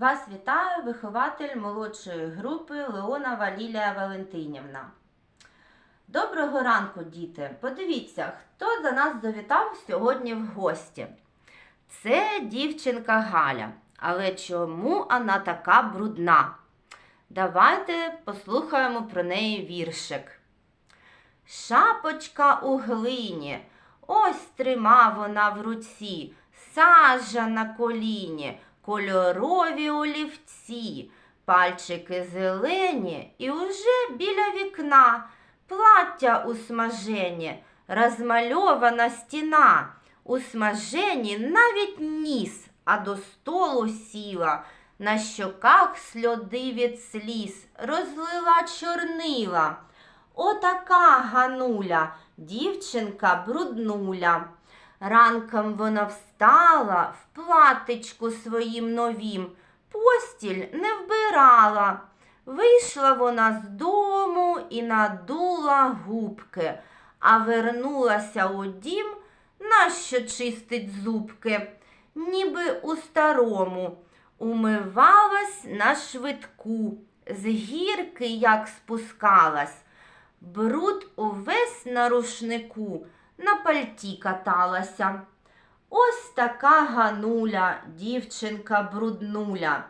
Вас вітає вихователь молодшої групи Леонова Лілія Валентинівна. Доброго ранку, діти! Подивіться, хто до нас завітав сьогодні в гості. Це дівчинка Галя. Але чому вона така брудна? Давайте послухаємо про неї віршик. Шапочка у глині, ось трима вона в руці, сажа на коліні, кольорові олівці, пальчики зелені і уже біля вікна плаття у смажені, розмальована стіна. У смажені навіть ніс, а до столу сіла. На щоках сльоди від сліз, розлила чорнила. Отака Гануля, дівчинка бруднуля. Ранком вона встала в платичку своїм новім, постіль не вбирала. Вийшла вона з дому і надула губки, а вернулася у дім, нащо чистить зубки, ніби у старому. Умивалась на швидку, з гірки як спускалась. Бруд увесь на рушнику, на пальті каталася. Ось така Гануля, дівчинка бруднуля.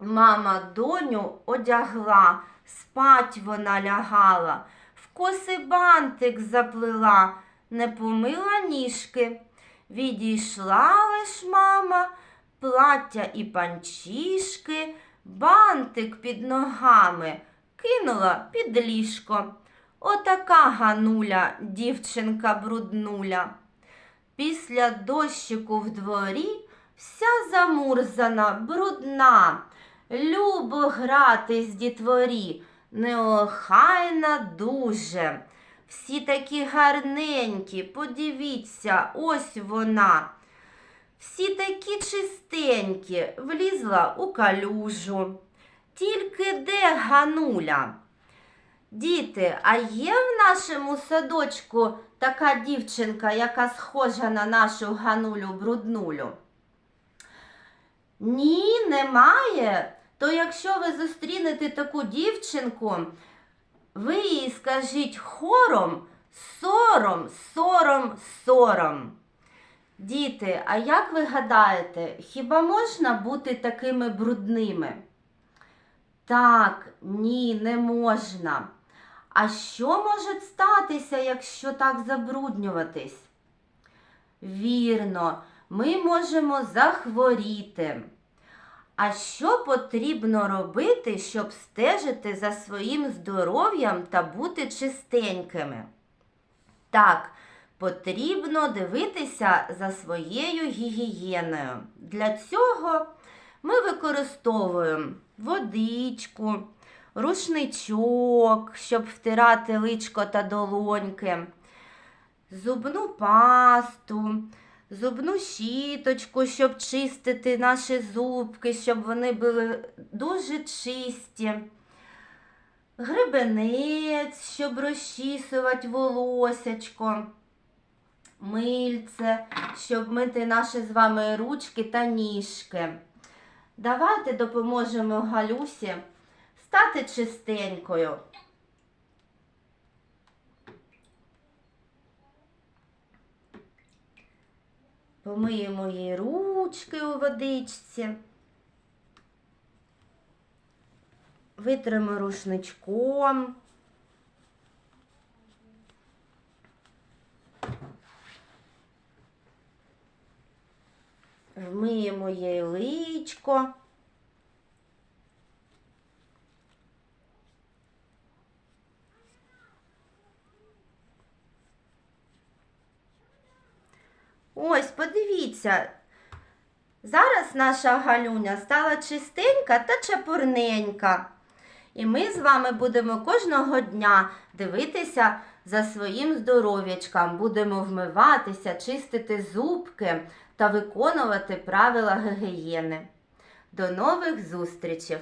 Мама доню одягла, спать вона лягала, в коси бантик заплела, не помила ніжки. Відійшла лиш мама, плаття і панчішки, бантик під ногами кинула під ліжко. Отака Гануля, дівчинка бруднуля. Після дощику в дворі вся замурзана, брудна. Любо грати з дітворі, неохайна дуже. Всі такі гарненькі, подивіться, ось вона. Всі такі чистенькі, влізла у калюжу. Тільки де Гануля? Діти, а є в нашому садочку така дівчинка, яка схожа на нашу Ганулю бруднулю? Ні, немає. То якщо ви зустрінете таку дівчинку, ви їй скажіть хором сором, сором, сором. Діти, а як ви гадаєте, хіба можна бути такими брудними? Так, ні, не можна. А що може статися, якщо так забруднюватись? Вірно, ми можемо захворіти. А що потрібно робити, щоб стежити за своїм здоров'ям та бути чистенькими? Так, потрібно дивитися за своєю гігієною. Для цього ми використовуємо водичку, рушничок, щоб втирати личко та долоньки, зубну пасту, зубну щіточку, щоб чистити наші зубки, щоб вони були дуже чисті. Гребенець, щоб розчісувати волосячко, мильце, щоб мити наші з вами ручки та ніжки. Давайте допоможемо Галюсі стати чистенькою. Помиємо їй ручки у водичці. Витримо рушничком. Вмиємо їй личко. Ось, подивіться. Зараз наша галюня стала чистенька та чепурненька. І ми з вами будемо кожного дня дивитися за своїм здоров'ячком. Будемо вмиватися, чистити зубки та виконувати правила гігієни. До нових зустрічей!